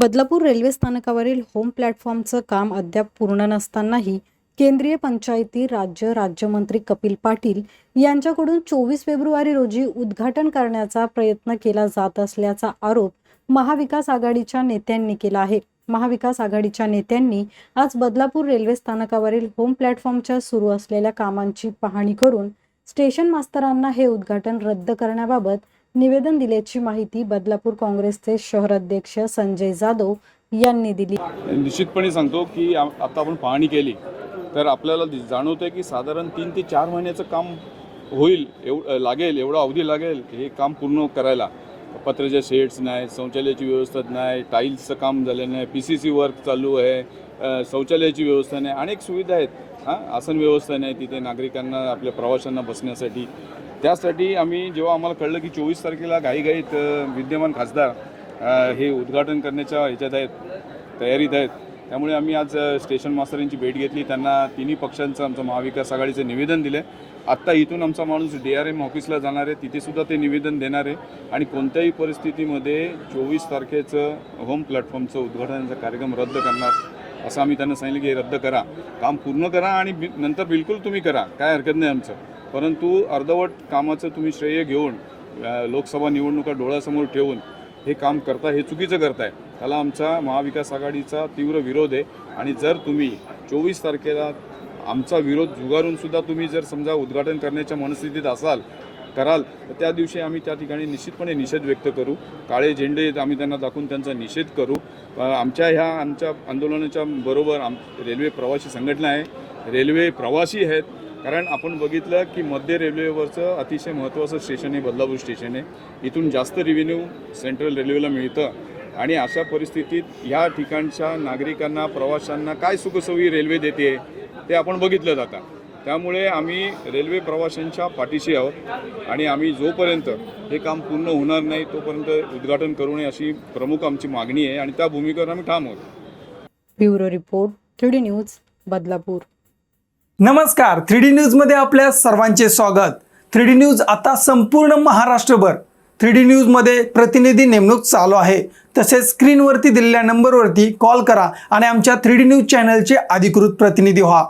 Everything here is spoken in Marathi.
बदलापूर रेल्वे स्थानकावरील होम प्लॅटफॉर्मचं काम अद्याप पूर्ण नसतानाही केंद्रीय पंचायती राज्य राज्यमंत्री कपिल पाटील यांच्याकडून चोवीस फेब्रुवारी रोजी उद्घाटन करण्याचा प्रयत्न केला जात असल्याचा आरोप महाविकास आघाडीच्या नेत्यांनी केला आहे. महाविकास आघाडीच्या नेत्यांनी आज बदलापूर रेल्वे स्थानकावरील होम प्लॅटफॉर्मच्या सुरू असलेल्या कामांची पाहणी करून स्टेशन मास्तरांना हे उद्घाटन रद्द करण्याबाबत निवेदन दिल्याची माहिती बदलापूर काँग्रेसचे शहराध्यक्ष संजय जाधव यांनी दिली. निश्चितपणे सांगतो की आता आपण पाहणी केली तर आपल्याला दि- जाणवतं की साधारण तीन ते चार महिन्याचं काम होईल एव लागेल एवढा अवधी लागेल हे काम पूर्ण करायला. पत्र्याच्या शेड्स नाही शौचालयाची व्यवस्था नाही टाईल्सचं काम झालं नाही पी सी सी वर्क चालू आहे शौचालयाची व्यवस्था नाही अनेक सुविधा आहेत. हां आसन व्यवस्था नाही तिथे नागरिकांना आपल्या प्रवाशांना बसण्यासाठी. त्यासाठी आम्ही जेव्हा आम्हाला कळलं की चोवीस तारखेला घाईघाईत विद्यमान खासदार हे उद्घाटन करण्याच्या ह्याच्यात आहेत तयारीत आहेत. त्यामुळे आम्ही आज स्टेशन मास्तरांची भेट घेतली. त्यांना तिन्ही पक्षांचं आमचं महाविकास आघाडीचं निवेदन दिलं. आत्ता इथून आमचा माणूस डी आर एम ऑफिसला जाणार आहे. तिथेसुद्धा ते निवेदन देणार आहे. आणि कोणत्याही परिस्थितीमध्ये चोवीस तारखेचं होम प्लॅटफॉर्मचं उद्घाटनाचा कार्यक्रम रद्द करणार असं आम्ही त्यांना सांगितलं की हे रद्द करा. काम पूर्ण करा आणि बि नंतर बिलकुल तुम्ही करा. काय हरकत नाही आमचं. परंतु अर्धवट कामाचं तुम्ही श्रेय घेऊन लोकसभा निवडणुका डोळ्यासमोर ठेवून हे काम करता हे चुकीचं करताय. त्याला आमचा महाविकास आघाडीचा तीव्र विरोध आहे. आणि जर तुम्ही चोवीस तारखेला आमचा विरोध झुगारून सुद्धा तुम्ही जर समजा उद्घाटन करण्याच्या मनस्थितीत असाल कराल तर त्या दिवशी आम्ही त्या ठिकाणी निश्चितपणे निषेध व्यक्त करू. काळे झेंडे आम्ही त्यांना दाखवून त्यांचा निषेध करू. आमच्या ह्या आमच्या आंदोलनाच्या बरोबर आम रेल्वे प्रवासी संघटना आहे. रेल्वे प्रवासी आहेत. कारण आपण बघितलं की मध्य रेल्वेवरचं अतिशय महत्त्वाचं स्टेशन आहे बदलापूर स्टेशन आहे. इथून जास्त रेव्हेन्यू सेंट्रल रेल्वेला मिळतं. आणि अशा परिस्थितीत ह्या ठिकाणच्या नागरिकांना प्रवाशांना काय सुखसोयी रेल्वे देते? ते आपण बघितलं जातं. त्यामुळे आम्ही रेल्वे प्रवाशांच्या पाठीशी आहोत आणि आम्ही जोपर्यंत हे काम पूर्ण होणार नाही तोपर्यंत उद्घाटन करू नये अशी प्रमुख आमची मागणी आहे आणि त्या भूमिकेवर आम्ही ठाम आहोत. Bureau report three D news Badlapur. नमस्कार थ्री डी न्यूजमध्ये आपल्या सर्वांचे स्वागत. थ्री डी न्यूज आता संपूर्ण महाराष्ट्रभर. थ्री डी न्यूजमध्ये प्रतिनिधी नेमणूक चालू आहे. तसेच स्क्रीनवरती दिलेल्या नंबरवरती कॉल करा आणि आमच्या थ्री डी न्यूज चॅनलचे अधिकृत प्रतिनिधी व्हा.